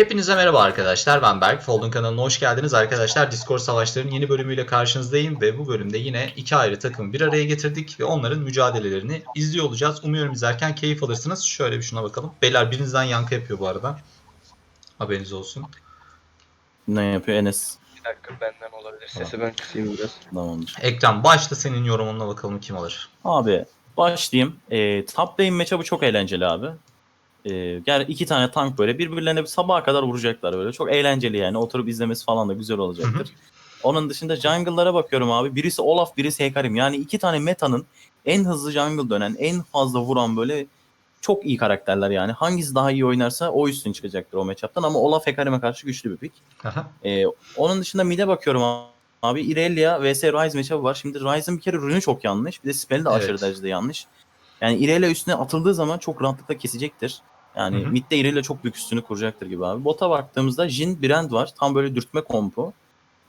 Hepinize merhaba arkadaşlar. Ben Berk. Fold'un kanalına hoş geldiniz arkadaşlar. Discord Savaşları'nın yeni bölümüyle karşınızdayım ve bu bölümde yine iki ayrı takım bir araya getirdik ve onların mücadelelerini izliyor olacağız. Umuyorum izlerken keyif alırsınız. Şöyle bir şuna bakalım. Beyler birinizden yankı yapıyor bu arada. Haberiniz olsun. Ne yapıyor Enes? Bir dakika benden olabilir. Sesi ben kısayım biraz. Tamamdır. Ekran başta senin yorumunla bakalım kim alır. Abi başlayayım. E, top lane matchup'ı çok eğlenceli abi. E, gel iki tane tank böyle birbirlerine bir sabaha kadar vuracaklar böyle. Çok eğlenceli yani. Oturup izlemesi falan da güzel olacaktır. Onun dışında jungle'lara bakıyorum abi. Birisi Olaf, birisi Hecarim. Yani iki tane metanın en hızlı jungle dönen, en fazla vuran böyle çok iyi karakterler yani. Hangisi daha iyi oynarsa o üstün çıkacaktır o matchup'tan ama Olaf Hecarim'e karşı güçlü bir pick. Ee, onun dışında mid'e bakıyorum abi. Irelia vs Ryze matchup'ı var. Şimdi Ryze'ın bir kere rünü çok yanlış. Bir de spell'i de aşırı Evet. derecede yanlış. Yani Irelia üstüne atıldığı zaman çok rahatlıkla kesecektir. Yani Hı hı. mid'de Irelia çok büyük üstünü kuracaktır gibi abi. Bota baktığımızda Jin Brand var. Tam böyle dürtme kompu.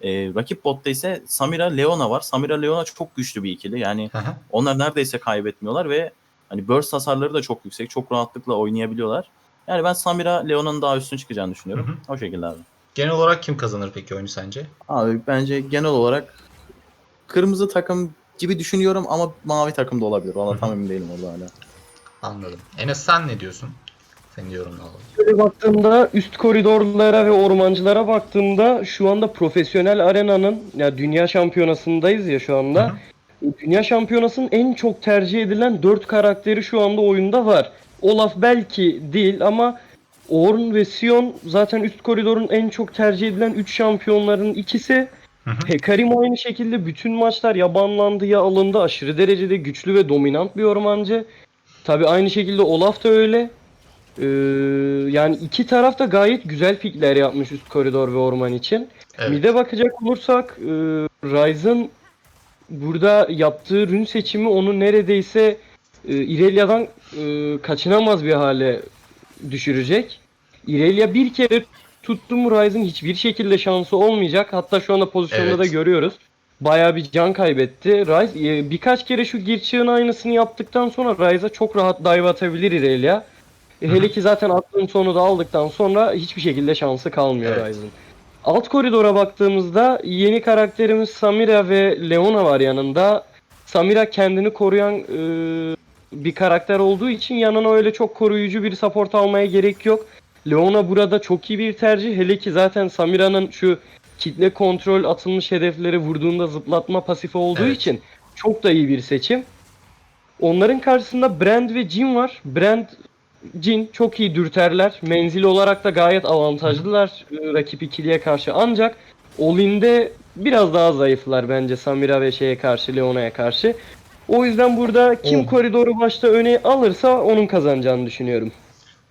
Ee, rakip botta ise Samira Leona var. Samira Leona çok güçlü bir ikili. Yani Aha. onlar neredeyse kaybetmiyorlar ve hani burst hasarları da çok yüksek. Çok rahatlıkla oynayabiliyorlar. Yani ben Samira Leona'nın daha üstün çıkacağını düşünüyorum. Hı O şekilde abi. Genel olarak kim kazanır peki oyunu sence? Abi bence genel olarak kırmızı takım gibi düşünüyorum ama mavi takım da olabilir. Valla tam emin değilim orada hala. Anladım. Enes sen ne diyorsun? Senin yorumun alalım. Şöyle baktığımda üst koridorlara ve ormancılara baktığımda şu anda profesyonel arenanın ya dünya şampiyonasındayız ya şu anda. Hı Dünya şampiyonasının en çok tercih edilen 4 karakteri şu anda oyunda var. Olaf belki değil ama Ornn ve Sion zaten üst koridorun en çok tercih edilen 3 şampiyonların ikisi. Hı. Hekarim aynı şekilde bütün maçlar ya banlandı ya alındı. Aşırı derecede güçlü ve dominant bir ormancı. Tabi aynı şekilde Olaf da öyle. Ee, yani iki taraf da gayet güzel pikler yapmış üst koridor ve orman için. Evet. Mid'e bakacak olursak e, Ryze'ın burada yaptığı rün seçimi onu neredeyse e, Irelia'dan e, kaçınamaz bir hale düşürecek. Irelia bir kere tuttu mu Ryze'ın hiçbir şekilde şansı olmayacak. Hatta şu anda pozisyonda da Evet. görüyoruz. Bayağı bir can kaybetti. Ryze e, birkaç kere şu girçığın aynısını yaptıktan sonra Ryze'a çok rahat dive atabilir Irelia. E. Hele ki zaten aklın sonu da aldıktan sonra hiçbir şekilde şansı kalmıyor Evet. Ryze'ın. Alt koridora baktığımızda yeni karakterimiz Samira ve Leona var yanında. Samira kendini koruyan e, bir karakter olduğu için yanına öyle çok koruyucu bir support almaya gerek yok. Leona burada çok iyi bir tercih. Hele ki zaten Samira'nın şu kitle kontrol atılmış hedefleri vurduğunda zıplatma pasifi olduğu Evet. için çok da iyi bir seçim. Onların karşısında Brand ve Jin var. Brand, Jin çok iyi dürterler. Menzil olarak da gayet avantajlılar e, rakip ikiliye karşı. Ancak Olin'de biraz daha zayıflar bence Samira ve şeye karşı, Leona'ya karşı. O yüzden burada kim Oh. koridoru başta öne alırsa onun kazanacağını düşünüyorum.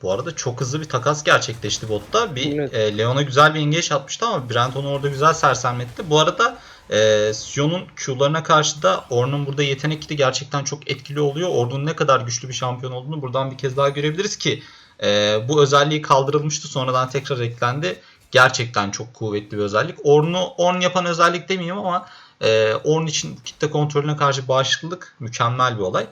Bu arada çok hızlı bir takas gerçekleşti botta. Bir Evet. e, Leon'a güzel bir engage atmıştı ama Brent onu orada güzel sersemletti. Bu arada e, Sion'un Q'larına karşı da Ornn'un burada yetenek kiti gerçekten çok etkili oluyor. Ornn'un ne kadar güçlü bir şampiyon olduğunu buradan bir kez daha görebiliriz ki e, bu özelliği kaldırılmıştı sonradan tekrar eklendi. Gerçekten çok kuvvetli bir özellik. Ornn'u Ornn yapan özellik demeyeyim ama e, Ornn için kitle kontrolüne karşı bağışıklık mükemmel bir olay.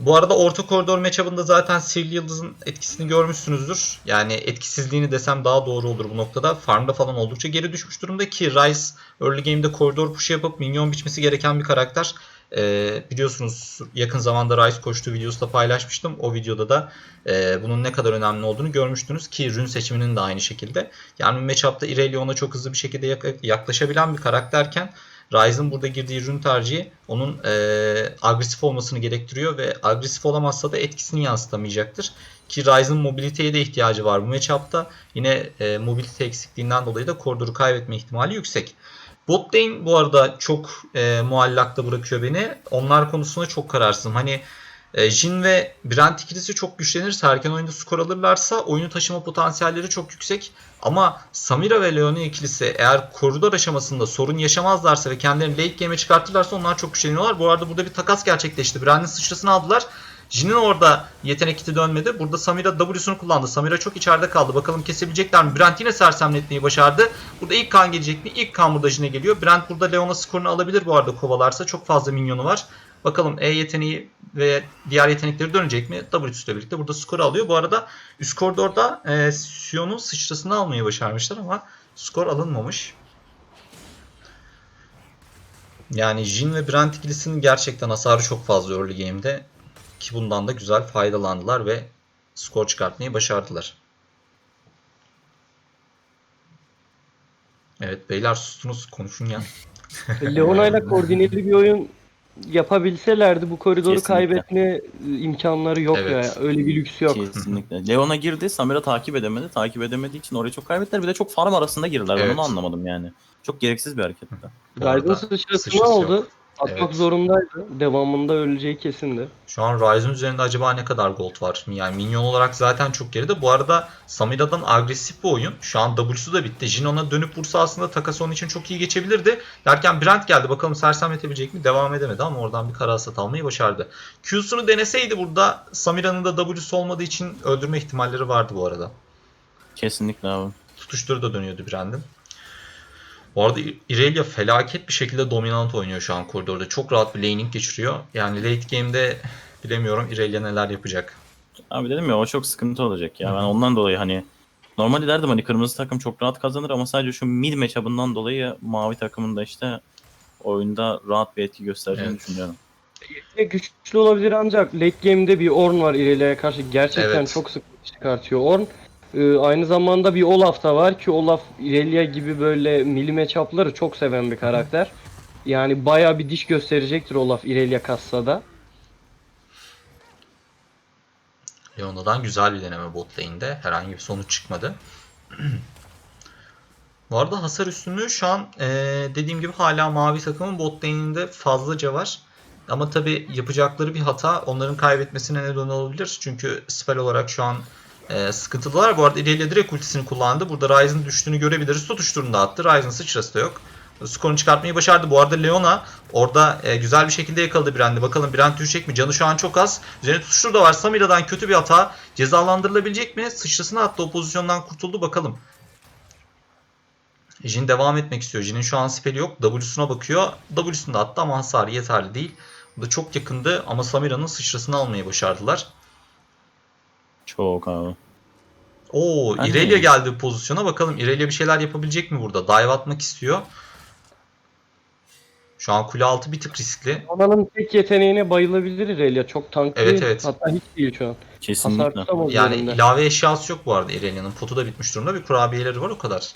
Bu arada orta koridor matchup'ında zaten Sihirli Yıldız'ın etkisini görmüşsünüzdür. Yani etkisizliğini desem daha doğru olur bu noktada. Farmda falan oldukça geri düşmüş durumda ki Ryze early game'de koridor push yapıp minyon biçmesi gereken bir karakter. Ee, biliyorsunuz yakın zamanda Ryze koştuğu videosu da paylaşmıştım. O videoda da e, bunun ne kadar önemli olduğunu görmüştünüz ki rün seçiminin de aynı şekilde. Yani matchup'ta Irelia ona çok hızlı bir şekilde yak- yaklaşabilen bir karakterken Ryze'ın burada girdiği rün tercihi onun e, agresif olmasını gerektiriyor ve agresif olamazsa da etkisini yansıtamayacaktır. Ki Ryze'ın mobiliteye de ihtiyacı var bu matchup'ta. Yine e, mobilite eksikliğinden dolayı da koridoru kaybetme ihtimali yüksek. Bot lane bu arada çok e, muallakta bırakıyor beni. Onlar konusunda çok kararsızım. Hani e, Jin ve Brand ikilisi çok güçlenirse erken oyunda skor alırlarsa oyunu taşıma potansiyelleri çok yüksek. Ama Samira ve Leona ikilisi eğer koridor aşamasında sorun yaşamazlarsa ve kendilerini late game'e çıkartırlarsa onlar çok güçleniyorlar. Bu arada burada bir takas gerçekleşti. Brand'in sıçrasını aldılar. Jin'in orada yetenek kiti dönmedi. Burada Samira W'sunu kullandı. Samira çok içeride kaldı. Bakalım kesebilecekler mi? Brand yine sersemletmeyi başardı. Burada ilk kan gelecek mi? İlk kan burada Jin'e geliyor. Brand burada Leona skorunu alabilir bu arada kovalarsa. Çok fazla minyonu var. Bakalım E yeteneği ve diğer yetenekleri dönecek mi? W ile birlikte burada skoru alıyor. Bu arada üst koridorda e, Sion'un sıçrasını almayı başarmışlar ama skor alınmamış. Yani Jin ve Brand ikilisinin gerçekten hasarı çok fazla early game'de. Ki bundan da güzel faydalandılar ve skor çıkartmayı başardılar. Evet beyler sustunuz konuşun ya. Leona'yla koordineli bir oyun yapabilselerdi bu koridoru Kesinlikle. kaybetme e, imkanları yok Evet. ya. Öyle bir lüks yok. Kesinlikle. Leon'a girdi. Samira takip edemedi. Takip edemediği için orayı çok kaybettiler. Bir de çok farm arasında girdiler. Ben Evet. onu anlamadım yani. Çok gereksiz bir hareketti. Bu arada sıçrası sıçrası ne oldu? yok. Atmak Evet. zorundaydı. Devamında öleceği kesindi. Şu an Ryzen üzerinde acaba ne kadar gold var? Yani minyon olarak zaten çok geride. Bu arada Samira'dan agresif bir oyun. Şu an W'su da bitti. Jin ona dönüp vursa aslında takas onun için çok iyi geçebilirdi. Derken Brent geldi. Bakalım sersem edebilecek mi? Devam edemedi ama oradan bir kara hasat almayı başardı. Q'sunu deneseydi burada Samira'nın da W'su olmadığı için öldürme ihtimalleri vardı bu arada. Kesinlikle abi. Tutuşları da dönüyordu Brand'in. Bu arada Irelia felaket bir şekilde dominant oynuyor şu an koridorda. Çok rahat bir laning geçiriyor. Yani late game'de bilemiyorum Irelia neler yapacak. Abi dedim ya o çok sıkıntı olacak ya. Hı. Ben ondan dolayı hani normalde derdim hani kırmızı takım çok rahat kazanır ama sadece şu mid matchup'ından dolayı mavi takımın da işte oyunda rahat bir etki göstereceğini Evet. düşünüyorum. Güçlü olabilir ancak late game'de bir Ornn var Irelia'ya karşı. Gerçekten Evet. çok sık çıkartıyor Ornn. Ee, aynı zamanda bir Olaf da var ki Olaf Irelia gibi böyle milime çapları çok seven bir karakter. Yani baya bir diş gösterecektir Olaf Irelia kassada. Leona'dan güzel bir deneme bot lane'de. Herhangi bir sonuç çıkmadı. Bu arada hasar üstünlüğü şu an eee, dediğim gibi hala mavi takımın bot lane'inde fazlaca var. Ama tabi yapacakları bir hata onların kaybetmesine neden olabilir. Çünkü spell olarak şu an eee, sıkıntılılar. Bu arada Irelia direkt ultisini kullandı. Burada Ryze'ın düştüğünü görebiliriz. Tutuşturunu da attı. Ryze'ın sıçrası da yok. Skorunu çıkartmayı başardı. Bu arada Leona orada e, güzel bir şekilde yakaladı Brand'i. Bakalım Brand düşecek mi? Canı şu an çok az. Üzerine tutuştur da var. Samira'dan kötü bir hata. Cezalandırılabilecek mi? Sıçrasını attı. O pozisyondan kurtuldu. Bakalım. Jin devam etmek istiyor. Jin'in şu an speli yok. W'suna bakıyor. W'sunu da attı ama hasarı yeterli değil. Bu da çok yakındı ama Samira'nın sıçrasını almayı başardılar. Çok abi. Oo, Aynen. Irelia geldi pozisyona. Bakalım Irelia bir şeyler yapabilecek mi burada? Dive atmak istiyor. Şu an kule altı bir tık riskli. Leona'nın tek yeteneğine bayılabilir Irelia. Çok tanklı. Evet, evet. Hatta hiç değil şu an. Hasar Kesinlikle. tutamaz Yani üzerinde. ilave eşyası yok bu arada Irelia'nın. Potu da bitmiş durumda. Bir kurabiyeleri var o kadar.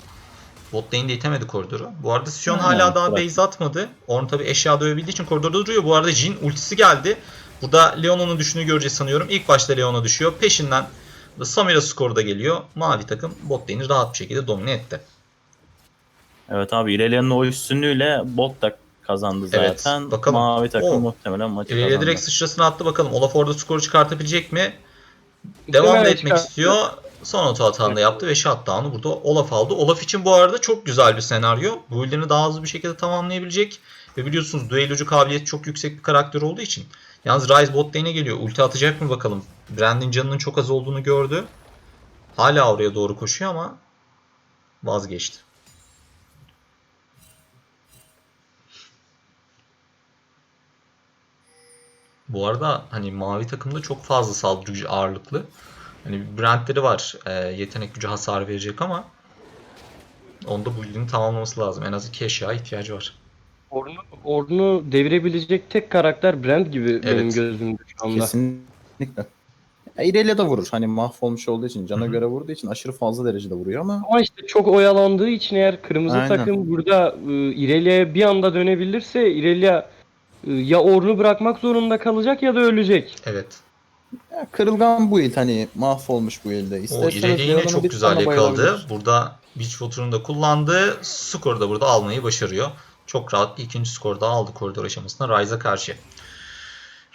Bot lane'de itemedi koridoru. Bu arada Sion hala daha bırak. base atmadı. Orn tabi eşya dövebildiği için koridorda duruyor. Bu arada Jin ultisi geldi. Burada Leona'nın düşünü göreceğiz sanıyorum. İlk başta Leona düşüyor. Peşinden de Samira skoru da geliyor. Mavi takım bot lane'i rahat bir şekilde domine etti. Evet abi İrelia'nın o üstünlüğüyle bot da kazandı Evet, zaten. bakalım. Mavi takım Oo. muhtemelen maçı Irelia kazandı. direkt sıçrasını attı bakalım. Olaf orada skoru çıkartabilecek mi? Devam da etmek çıkarttı. istiyor. Son auto hatanı da yaptı ve shutdown'u burada Olaf aldı. Olaf için bu arada çok güzel bir senaryo. Build'ini daha hızlı bir şekilde tamamlayabilecek. Ve biliyorsunuz düellocu kabiliyeti çok yüksek bir karakter olduğu için. Yalnız Ryze bot lane'e geliyor. Ulti atacak mı bakalım. Brand'in canının çok az olduğunu gördü. Hala oraya doğru koşuyor ama vazgeçti. Bu arada hani mavi takımda çok fazla saldırı gücü ağırlıklı. Hani brandleri var e, yetenek gücü hasar verecek ama onda bu build'ini tamamlaması lazım. En az iki eşya ihtiyacı var. Ornn'u Ornn'u devirebilecek tek karakter Brand gibi benim Evet. gözümde şu anda. Kesinlikle. Ya İrelia da vurur. Hani mahvolmuş olduğu için, cana Hı hı. göre vurduğu için aşırı fazla derecede vuruyor ama Ama işte çok oyalandığı için eğer kırmızı Aynen. takım burada e, Irelia'ya bir anda dönebilirse Irelia e, ya Ornn'u bırakmak zorunda kalacak ya da ölecek. Evet. ya kırılgan bu il hani mahvolmuş bu ilde. O İsterseniz ileri yine Leona'nın çok bir güzel tane yakaladı. bayılabilir. Burada Beachwater'ın da kullandığı skoru da burada almayı başarıyor. Çok rahat ikinci skor daha aldı koridor aşamasında Ryze'a karşı.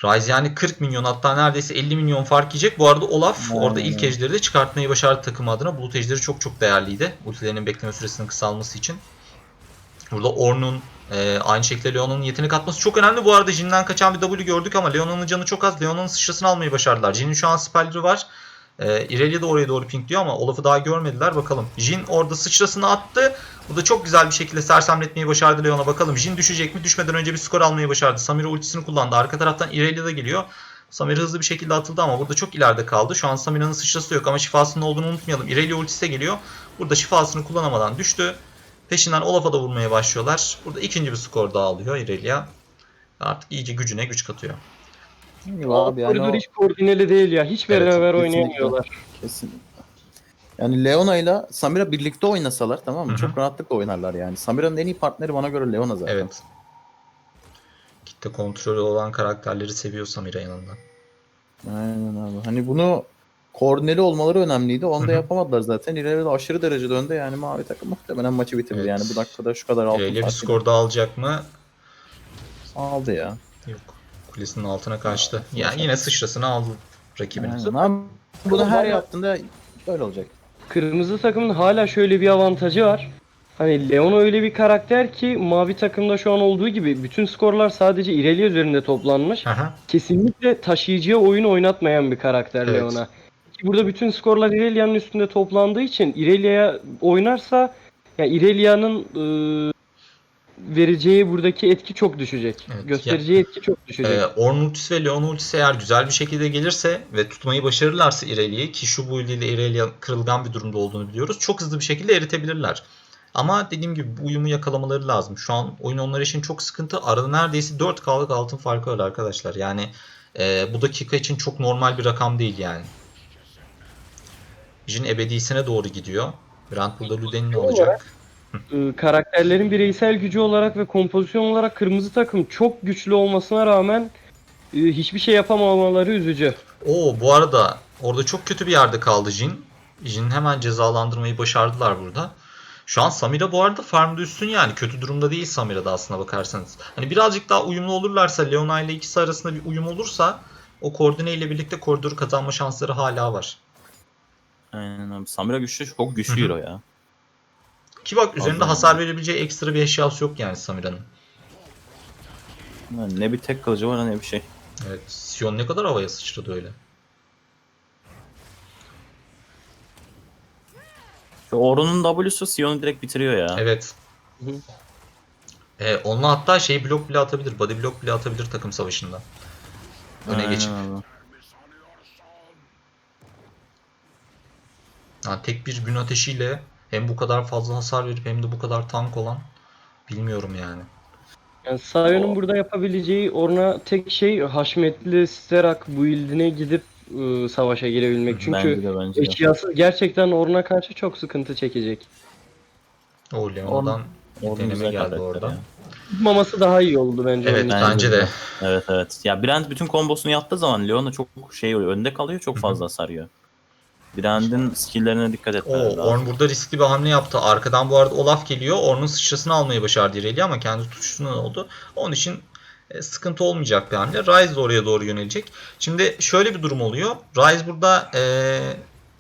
Ryze yani 40 milyon hatta neredeyse 50 milyon fark yiyecek. Bu arada Olaf Aynen. orada ilk ejderi de çıkartmayı başardı takım adına. Bulut ejderi çok çok değerliydi. Ultilerinin bekleme süresinin kısalması için. Burada Ornn'un e, aynı şekilde Leona'nın yetenek atması çok önemli. Bu arada Jin'den kaçan bir W gördük ama Leona'nın canı çok az. Leona'nın sıçrasını almayı başardılar. Jin'in şu an spellleri var. Ee, Irelia da oraya doğru pinkliyor ama Olaf'ı daha görmediler. Bakalım. Jin orada sıçrasını attı. Bu da çok güzel bir şekilde sersemletmeyi başardı Leon'a. Bakalım Jin düşecek mi? Düşmeden önce bir skor almayı başardı. Samira ultisini kullandı. Arka taraftan Irelia da geliyor. Samira hızlı bir şekilde atıldı ama burada çok ileride kaldı. Şu an Samira'nın sıçrası yok ama şifasının olduğunu unutmayalım. Irelia ultisi de geliyor. Burada şifasını kullanamadan düştü. Peşinden Olaf'a da vurmaya başlıyorlar. Burada ikinci bir skor daha alıyor Irelia. Artık iyice gücüne güç katıyor. O koridor hiç koordineli değil ya. Hiç Evet, beraber kesinlikle. oynayamıyorlar. Kesin. Yani Leona ile Samira birlikte oynasalar tamam mı? Hı hı. Çok rahatlıkla oynarlar yani. Samira'nın en iyi partneri bana göre Leona zaten. Evet. Kitle kontrolü olan karakterleri seviyor Samira yanında. Aynen abi. Hani bunu koordineli olmaları önemliydi. Onu da Hı hı. yapamadılar zaten. İleri de aşırı derecede önde yani mavi takım muhtemelen maçı bitirir. Evet. Yani bu dakikada şu kadar altın Irelia bir skor daha alacak mı? aldı ya. Yok. Kulesinin altına kaçtı. Yani yine sıçrasını aldı rakibinin. Aynen. Abi, bunu her yaptığında böyle olacak. Kırmızı takımın hala şöyle bir avantajı var. Hani Leon öyle bir karakter ki mavi takımda şu an olduğu gibi bütün skorlar sadece Irelia üzerinde toplanmış. Aha. Kesinlikle taşıyıcıya oyun oynatmayan bir karakter Evet. Leon'a. Burada bütün skorlar Irelia'nın üstünde toplandığı için Irelia'ya oynarsa ya Irelia'nın ıı, vereceği buradaki etki çok düşecek. Evet, Göstereceği etki çok düşecek. Ee, Ornn ultisi ve Leon ultisi eğer güzel bir şekilde gelirse ve tutmayı başarırlarsa Irelia'yı ki şu build ile Irelia kırılgan bir durumda olduğunu biliyoruz. Çok hızlı bir şekilde eritebilirler. Ama dediğim gibi bu uyumu yakalamaları lazım. Şu an oyun onlar için çok sıkıntı. Arada neredeyse 4K'lık altın farkı var arkadaşlar. Yani e, bu dakika için çok normal bir rakam değil yani. Jin ebedisine doğru gidiyor. Brand burada Luden'in ne olacak? Iı, karakterlerin bireysel gücü olarak ve kompozisyon olarak kırmızı takım çok güçlü olmasına rağmen ıı, hiçbir şey yapamamaları üzücü. Oo bu arada orada çok kötü bir yerde kaldı Jin. Jin'i hemen cezalandırmayı başardılar burada. Şu an Samira bu arada farmda üstün yani. Kötü durumda değil Samira'da aslına bakarsanız. Hani birazcık daha uyumlu olurlarsa Leona ile ikisi arasında bir uyum olursa o koordine ile birlikte koridoru kazanma şansları hala var. Aynen abi. Samira güçlü çok güçlü hero ya. Ki bak üzerinde Fazla hasar verebileceği ekstra bir eşyası yok yani Samira'nın. Yani ne bir tek kılıcı var ne bir şey. Evet. Sion ne kadar havaya sıçradı öyle. Orun'un W'su Sion'u direkt bitiriyor ya. Evet. Hı hı. Ee, onunla hatta şey blok bile atabilir. Body blok bile atabilir takım savaşında. Öne Aynen geçip. abi. Yani tek bir gün ateşiyle hem bu kadar fazla hasar verip hem de bu kadar tank olan bilmiyorum yani. Yani Sion'un burada yapabileceği orna tek şey haşmetli Sterak build'ine gidip ıı, savaşa girebilmek. Çünkü bence de bence de. eşyasız gerçekten orna karşı çok sıkıntı çekecek. O Leon'dan Orun deneme geldi orada. ya. Tutmaması daha iyi oldu bence. Evet onun için. bence de. Evet evet. Ya Brand bütün kombosunu yaptığı zaman Leona çok şey oluyor. Önde kalıyor çok fazla sarıyor. Brand'in skill'lerine dikkat etmeleri lazım. Ornn burada riskli bir hamle yaptı. Arkadan bu arada Olaf geliyor. Ornn'un sıçrasını almayı başardı Irelia ama kendi tutuşundan oldu. Onun için e, sıkıntı olmayacak bir hamle. Ryze de oraya doğru yönelecek. Şimdi şöyle bir durum oluyor. Ryze burada e,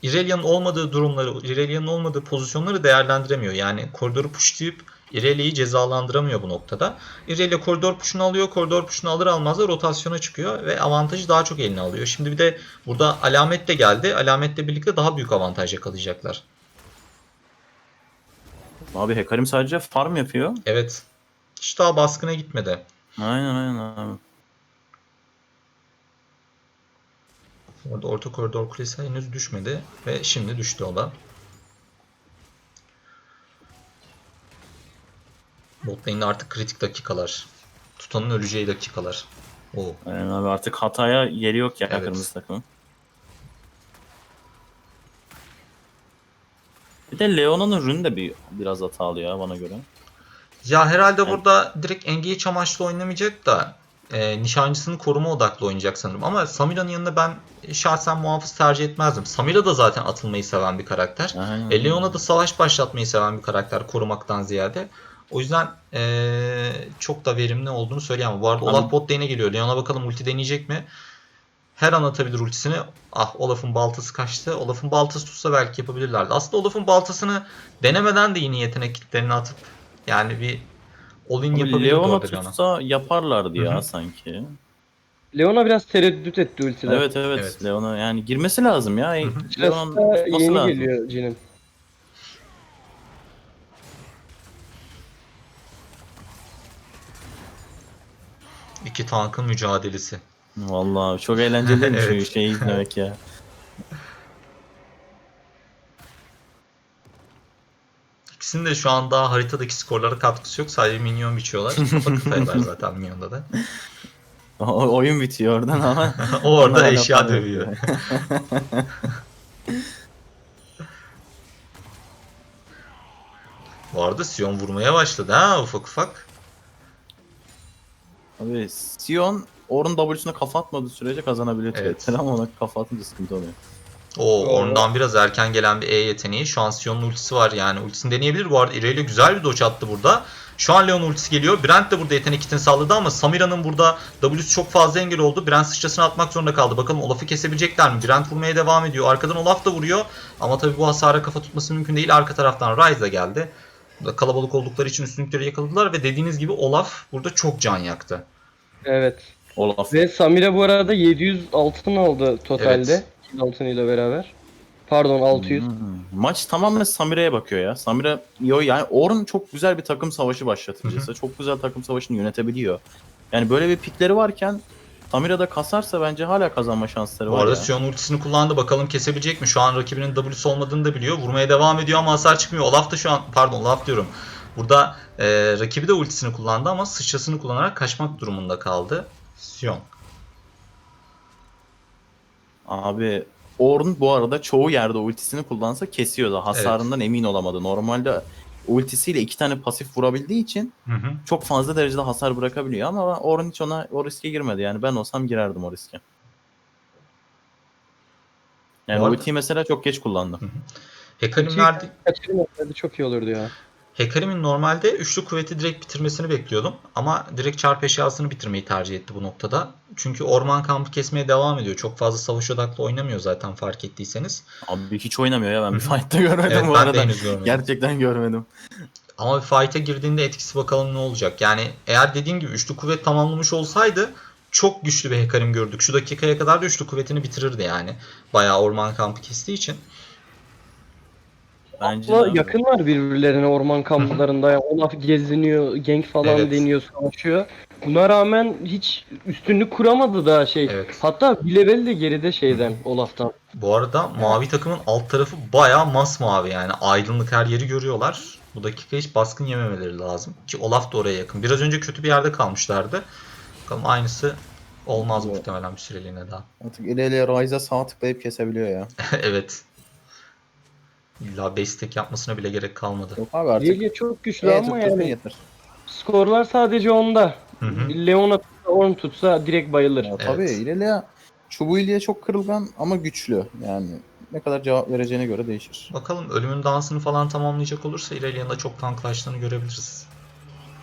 Irelia'nın olmadığı durumları, Irelia'nın olmadığı pozisyonları değerlendiremiyor. Yani koridoru pushlayıp Irelia'yı cezalandıramıyor bu noktada. Irelia koridor push'unu alıyor. Koridor push'unu alır almaz da rotasyona çıkıyor ve avantajı daha çok eline alıyor. Şimdi bir de burada alamet de geldi. Alametle birlikte daha büyük avantaj yakalayacaklar. Abi Hekarim sadece farm yapıyor. Evet. Hiç daha baskına gitmedi. Aynen aynen abi. Orada orta koridor kulesi henüz düşmedi ve şimdi düştü o da. Bot lane'de artık kritik dakikalar. Tutanın öleceği dakikalar. Oo. Aynen abi artık hataya yeri yok ya Evet. kırmızı takımın. Bir de Leona'nın rünü de bir biraz hatalı ya bana göre. Ya herhalde burada direkt engage amaçlı oynamayacak da e, nişancısını koruma odaklı oynayacak sanırım. Ama Samira'nın yanında ben şahsen muhafız tercih etmezdim. Samira da zaten atılmayı seven bir karakter. Aynen. E, Leona da savaş başlatmayı seven bir karakter korumaktan ziyade. O yüzden e, çok da verimli olduğunu söyleyemem. Bu arada Ama- Olaf bot lane'e geliyor. Leona bakalım ulti deneyecek mi? Her an atabilir ultisini. Ah Olaf'ın baltası kaçtı. Olaf'ın baltası tutsa belki yapabilirlerdi. Aslında Olaf'ın baltasını denemeden de yine yetenek kitlerini atıp yani bir all-in Abi yapabilirdi Leona tutsa yaparlardı Hı ya hı. sanki. Leona biraz tereddüt etti ultide. Evet, evet Evet. Leon'a yani girmesi lazım ya. Da tutması yeni lazım. geliyor Jin'in. İki tankın mücadelesi. Vallahi çok eğlenceliymiş Evet. şu şeyi izlemek ya. İkisinin de şu anda haritadaki skorlara katkısı yok. Sadece minyon biçiyorlar. Kafa kafaya zaten minyonda da. O, oyun bitiyor oradan ama. O orada eşya dövüyor. Bu arada Sion vurmaya başladı ha ufak ufak. Abi Sion Orun W'suna kafa atmadığı sürece kazanabiliyor Evet. ama ona kafa atınca sıkıntı oluyor. O Doğru. ondan biraz erken gelen bir E yeteneği. Şu an Sion'un ultisi var yani. Ultisini deneyebilir. Bu arada Irelia güzel bir dodge attı burada. Şu an Leon ultisi geliyor. Brent de burada yetenek kitini sağladı ama Samira'nın burada W'su çok fazla engel oldu. Brent sıçrasını atmak zorunda kaldı. Bakalım Olaf'ı kesebilecekler mi? Brent vurmaya devam ediyor. Arkadan Olaf da vuruyor. Ama tabii bu hasara kafa tutması mümkün değil. Arka taraftan Ryze de geldi. Kalabalık oldukları için üstünlükleri yakaladılar ve dediğiniz gibi Olaf burada çok can yaktı. Evet. Olaf. Ve Samira bu arada 700 altın aldı totalde. Evet. Altınıyla beraber. Pardon 600. Hmm. Maç tamamen Samira'ya bakıyor ya. Samira yo yani Orun çok güzel bir takım savaşı başlatıcısı. Çok güzel takım savaşını yönetebiliyor. Yani böyle bir pikleri varken Samira da kasarsa bence hala kazanma şansları Bu var arada ya. Sion ultisini kullandı. Bakalım kesebilecek mi? Şu an rakibinin W'su olmadığını da biliyor. Vurmaya devam ediyor ama hasar çıkmıyor. Olaf da şu an pardon Olaf diyorum. Burada e, rakibi de ultisini kullandı ama sıçrasını kullanarak kaçmak durumunda kaldı. Sion. Abi Orun bu arada çoğu yerde ultisini kullansa kesiyordu. Hasarından emin olamadı. Normalde ultisiyle iki tane pasif vurabildiği için Hı hı. çok fazla derecede hasar bırakabiliyor ama Orun hiç ona o riske girmedi. Yani ben olsam girerdim o riske. Yani Bu arada- ultiyi mesela çok geç kullandım. Hekarim verdi. Kaçırmasaydı çok iyi olurdu ya. Hekarim'in normalde üçlü kuvveti direkt bitirmesini bekliyordum. Ama direkt çarp eşyasını bitirmeyi tercih etti bu noktada. Çünkü orman kampı kesmeye devam ediyor. Çok fazla savaş odaklı oynamıyor zaten fark ettiyseniz. Abi hiç oynamıyor ya ben bir fight'ta görmedim Evet bu arada. görmedim. Gerçekten görmedim. Ama bir fight'e girdiğinde etkisi bakalım ne olacak. Yani eğer dediğim gibi üçlü kuvvet tamamlamış olsaydı çok güçlü bir Hekarim gördük. Şu dakikaya kadar da üçlü kuvvetini bitirirdi yani. Bayağı orman kampı kestiği için. Bence de. yakınlar birbirlerine orman kamplarında. Yani Olaf geziniyor, gank falan Evet. deniyor, savaşıyor. Buna rağmen hiç üstünlük kuramadı da şey. Evet. Hatta bile de geride şeyden, Olaf'tan. Bu arada mavi takımın alt tarafı bayağı masmavi yani. Aydınlık her yeri görüyorlar. Bu dakika hiç baskın yememeleri lazım. Ki Olaf da oraya yakın. Biraz önce kötü bir yerde kalmışlardı. Bakalım aynısı olmaz Evet. muhtemelen bir süreliğine daha. Artık ileriye Ryze'a sağ tıklayıp kesebiliyor ya. evet. İlla base tek yapmasına bile gerek kalmadı. Yok abi artık. Lilia çok güçlü Evet, ama tuttursun yani yeter. skorlar sadece onda. Hı hı. Leona tutsa, Ornn tutsa direkt bayılır. Ya, tabii Evet. İrelia çubuğu İrelia çok kırılgan ama güçlü. Yani ne kadar cevap vereceğine göre değişir. Bakalım ölümün dansını falan tamamlayacak olursa Irelia'nın da çok tanklaştığını görebiliriz.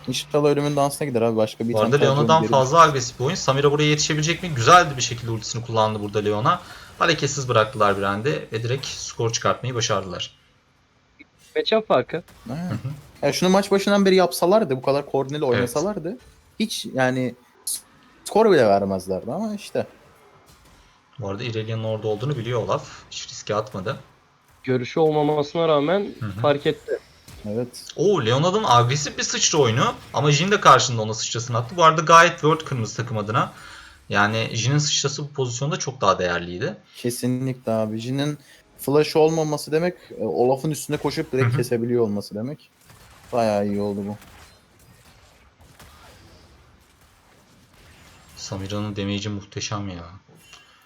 İnşallah ölümün dansına gider abi başka bir Bu arada Leona'dan fazla agresif bir oyun. Samira buraya yetişebilecek mi? Güzel bir şekilde ultisini kullandı burada Leona. Hareketsiz bıraktılar bir anda ve direkt skor çıkartmayı başardılar. Matchup farkı. Ha. Ya şunu maç başından beri yapsalardı, bu kadar koordineli oynasalardı hiç yani skor bile vermezlerdi ama işte. Bu arada Irelia'nın orada olduğunu biliyor Olaf. Hiç riske atmadı. Görüşü olmamasına rağmen Hı hı. fark etti. Evet. Oo Leona'dan agresif bir sıçra oyunu ama Jin de karşında ona sıçrasını attı. Bu arada gayet World kırmızı takım adına. Yani Jin'in sıçrası bu pozisyonda çok daha değerliydi. Kesinlikle abi. Jin'in flash olmaması demek e, Olaf'ın üstüne koşup direkt kesebiliyor olması demek. Bayağı iyi oldu bu. Samira'nın damage'i muhteşem ya.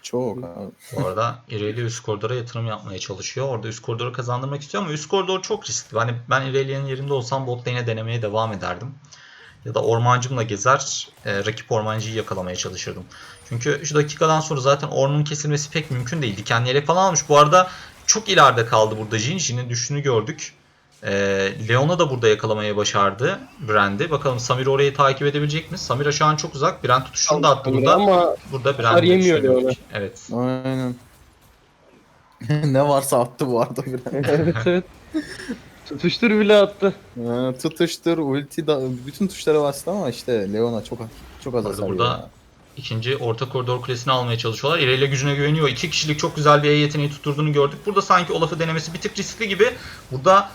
Çok abi. Bu arada Irelia üst koridora yatırım yapmaya çalışıyor. Orada üst koridoru kazandırmak istiyor ama üst koridor çok riskli. Hani ben Irelia'nın yerinde olsam bot lane'e denemeye devam ederdim. Ya da ormancımla gezer, e, rakip ormancıyı yakalamaya çalışırdım. Çünkü şu dakikadan sonra zaten Ornn'un kesilmesi pek mümkün değil. Dikenli yelek falan almış. Bu arada çok ileride kaldı burada Jin. Jin'in düştüğünü gördük. E, Leona da burada yakalamaya başardı Brand'i. Bakalım Samira orayı takip edebilecek mi? Samira şu an çok uzak. Brand tutuşunu da attı burada. Ama Burada Brand'i yemiyor. Leona. Evet. Aynen. ne varsa attı bu arada bir. evet evet. Tutuştur bile attı. Ee, tutuştur, ulti da bütün tuşlara bastı ama işte Leona çok çok az hasar burada ya. ikinci orta koridor kulesini almaya çalışıyorlar. İrelia gücüne güveniyor. İki kişilik çok güzel bir E yeteneği tutturduğunu gördük. Burada sanki Olaf'ı denemesi bir tık riskli gibi. Burada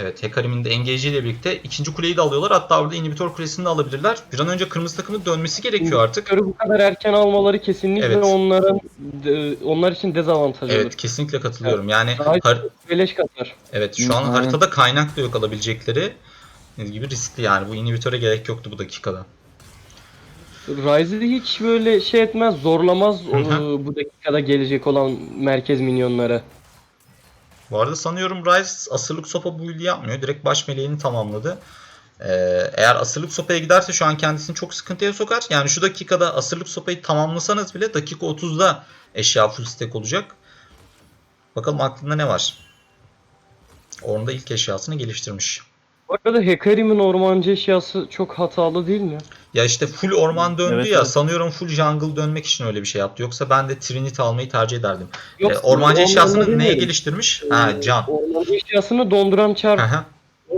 Evet Hekarim'in de engage ile birlikte ikinci kuleyi de alıyorlar. Hatta burada inhibitor kulesini de alabilirler. Bir an önce kırmızı takımın dönmesi gerekiyor artık. Bu kadar erken almaları kesinlikle Evet. onların de- onlar için dezavantaj olur. Evet kesinlikle katılıyorum. Yani har- beleş katar. evet şu an haritada kaynak da yok alabilecekleri. Dediğim gibi riskli yani. Bu inhibitöre gerek yoktu bu dakikada. Ryze'ı hiç böyle şey etmez, zorlamaz o, bu dakikada gelecek olan merkez minyonları. Bu arada sanıyorum Ryze asırlık sopa build'i yapmıyor. Direkt baş meleğini tamamladı. Ee, eğer asırlık sopaya giderse şu an kendisini çok sıkıntıya sokar. Yani şu dakikada asırlık sopayı tamamlasanız bile dakika 30'da eşya full stack olacak. Bakalım aklında ne var? Orada ilk eşyasını geliştirmiş. Bu arada Hekarim'in ormancı eşyası çok hatalı değil mi? Ya işte full orman döndü Evet, ya evet. sanıyorum full jungle dönmek için öyle bir şey yaptı. Yoksa ben de Trinity almayı tercih ederdim. Yok, Ee, ormancı eşyasını neye demiyorum. geliştirmiş? Ha Ee, can. Ormancı eşyasını donduran çarp Aha,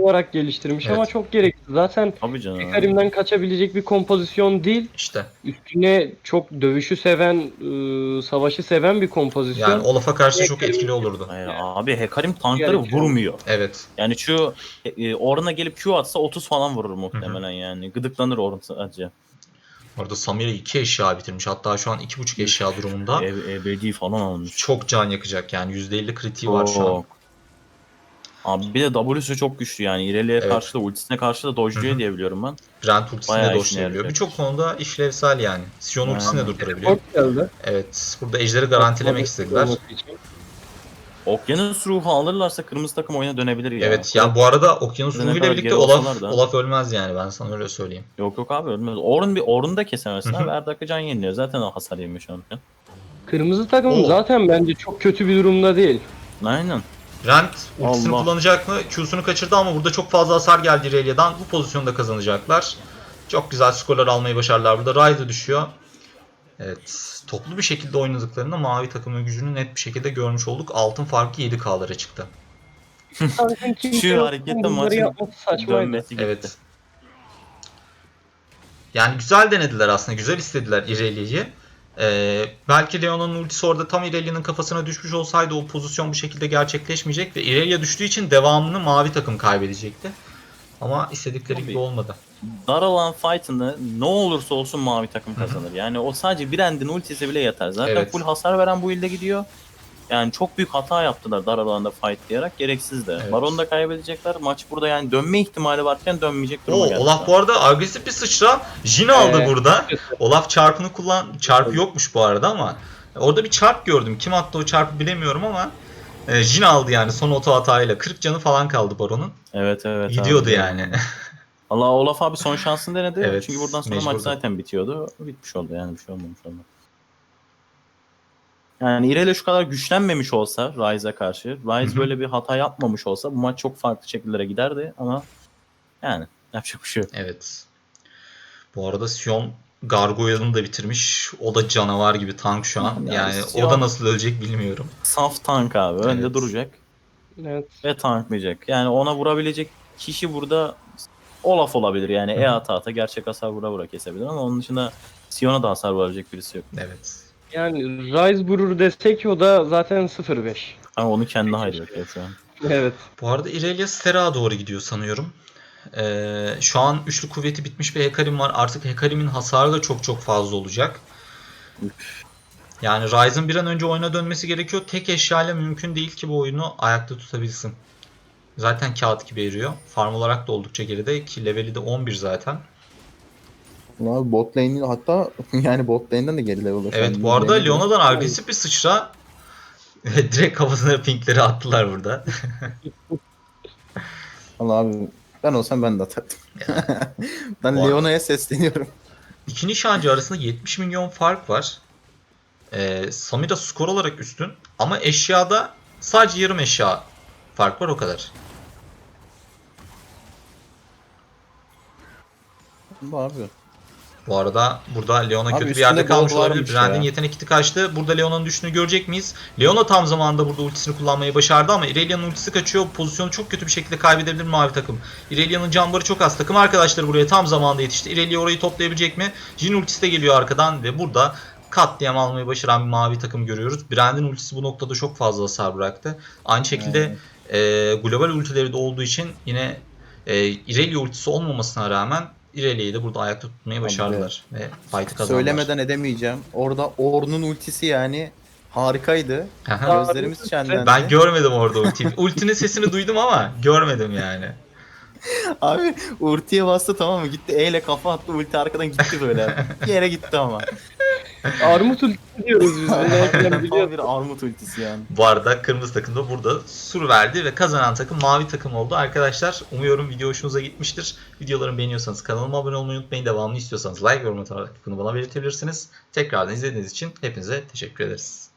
olarak geliştirmiş ama Evet. çok gereksiz. Zaten Tabii canım. Hekarim'den kaçabilecek bir kompozisyon değil. işte. Üstüne çok dövüşü seven, ıı, savaşı seven bir kompozisyon. Yani Olaf'a karşı çok etkili olurdu. Hayır, abi Hekarim tankları Gerekiyor. vurmuyor. Evet. Yani şu e, Ornn'a gelip Q atsa 30 falan vurur muhtemelen yani. Gıdıklanır Ornn sadece. Orada Samira 2 eşya bitirmiş. Hatta şu an 2.5 eşya durumunda. Ev, ebedi falan almış. Çok can yakacak yani. %50 kritiği var şu an. Çok. Abi bir de W'su çok güçlü yani. İreli'ye Evet. karşı da ultisine karşı da hı. diye biliyorum ben. İşine doşlayabiliyor. yarayacak. Birçok konuda işlevsel yani. Sion ultisini de durdurabiliyor. Geldi. Evet. Burada ejderi garantilemek istediler. Okyanus ruhu alırlarsa kırmızı takım oyuna dönebilir ya. Evet. Yani bu arada Okyanus Ruhu ile birlikte Olaf. Olaf ölmez yani. Ben sana öyle söyleyeyim. Yok yok abi ölmez. Ornn bir Ornn da kesemezsin abi. Erdak'ı can yeniliyor. Zaten o hasar yemiyor şampiyon. Kırmızı takım Oo. zaten bence çok kötü bir durumda değil. Aynen. Brent ultisini Allah. kullanacak mı? Q'sunu kaçırdı ama burada çok fazla hasar geldi Irelia'dan. Bu pozisyonda kazanacaklar. Çok güzel skorlar almayı başardılar. Burada Ryze düşüyor. Evet. Toplu bir şekilde oynadıklarında mavi takımın gücünü net bir şekilde görmüş olduk. Altın farkı 7K'lara çıktı. Şu bunları maçın. Dönmesi gitti. Evet. Yani güzel denediler aslında. Güzel istediler Irelia'yı. Ee, belki Leona'nın ultisi orada tam Irelia'nın kafasına düşmüş olsaydı o pozisyon bu şekilde gerçekleşmeyecek ve Irelia düştüğü için devamını mavi takım kaybedecekti. Ama istedikleri Tabii. gibi olmadı. Daralan fight'ını ne olursa olsun mavi takım kazanır. Yani o sadece Brand'in ultisi bile yeter. Zaten Evet. full hasar veren bu ilde gidiyor. Yani çok büyük hata yaptılar dar alanda fight diyerek gereksiz de. Evet. Baron'u da kaybedecekler. Maç burada yani dönme ihtimali varken dönmeyecek duruma geldi. Olaf bu arada agresif bir sıçra. Jin aldı Ee, burada. Olaf çarpını kullan... Çarpı yokmuş bu arada ama. Orada bir çarp gördüm. Kim attı o çarpı bilemiyorum ama. E, Jin aldı yani son oto hatayla. 40 canı falan kaldı Baron'un. Evet evet. Gidiyordu abi. yani. Allah Olaf abi son şansını denedi. Evet, Çünkü buradan sonra mecburdu. maç zaten bitiyordu. Bitmiş oldu yani bir şey olmamış oldu. Yani İrelia şu kadar güçlenmemiş olsa Ryze'a karşı, hı. böyle bir hata yapmamış olsa bu maç çok farklı şekillere giderdi ama yani yapacak bir şey yok. Evet. Bu arada Sion Gargoyle'ını da bitirmiş. O da canavar gibi tank şu an. Yani Yani Sion- o da nasıl ölecek bilmiyorum. Saf tank abi. Önde Evet. duracak Evet. ve tanklayacak. Yani ona vurabilecek kişi burada Olaf olabilir. Yani Hı hı. E ata ata gerçek hasar vura vura kesebilir ama onun dışında Sion'a da hasar vurabilecek birisi yok. Evet. Yani Rise vurur desek o da zaten 0-5. Ama onu kendi şu an. Evet. Bu arada Irelia Stera'a doğru gidiyor sanıyorum. Ee, şu an üçlü kuvveti bitmiş bir Hekarim var. Artık Hekarim'in hasarı da çok çok fazla olacak. Yani Ryze'ın bir an önce oyuna dönmesi gerekiyor. Tek eşyayla mümkün değil ki bu oyunu ayakta tutabilsin. Zaten kağıt gibi eriyor. Farm olarak da oldukça geride ki leveli de 11 zaten. Abi bot lane'in hatta yani bot lane'den de geri level'da. şu Evet bu arada Leona'dan agresif bir sıçra. Direkt kafasına pinkleri attılar burada. Allah abi ben olsam ben de atardım. ben Leona'ya sesleniyorum. İki nişancı arasında 70 milyon fark var. Ee, Samira skor olarak üstün ama eşyada sadece yarım eşya fark var o kadar. Bu abi. Bu arada burada Leona kötü bir yerde kalmış olabilir. Brand'in yetenek kiti kaçtı. Burada Leona'nın düştüğünü görecek miyiz? Leona tam zamanında burada ultisini kullanmayı başardı ama Irelia'nın ultisi kaçıyor. Pozisyonu çok kötü bir şekilde kaybedebilir mavi takım. Irelia'nın cambarı çok az. Takım arkadaşları buraya tam zamanında yetişti. Irelia orayı toplayabilecek mi? Jin ultisi de geliyor arkadan ve burada katliam almayı başaran bir mavi takım görüyoruz. Brand'in ultisi bu noktada çok fazla hasar bıraktı. Aynı şekilde e, global ultileri de olduğu için yine e, Irelia ultisi olmamasına rağmen Irelia'yı da burada ayakta tutmayı başardılar. Ve fight'ı kazandılar. Söylemeden edemeyeceğim. Orada Ornn'un ultisi yani harikaydı. Aha. Gözlerimiz şenlendi. ben görmedim orada ultiyi. Ultinin sesini duydum ama görmedim yani. Abi ultiye bastı tamam mı? Gitti E ile kafa attı ulti arkadan gitti böyle. Bir yere gitti ama. Armut ultisi diyoruz biz. Bunu biliyoruz. bir armut ultisi yani. Bu arada kırmızı takım da burada sur verdi ve kazanan takım mavi takım oldu. Arkadaşlar umuyorum video hoşunuza gitmiştir. Videolarımı beğeniyorsanız kanalıma abone olmayı unutmayın. Devamını istiyorsanız like, yorum atarak bunu bana belirtebilirsiniz. Tekrardan izlediğiniz için hepinize teşekkür ederiz.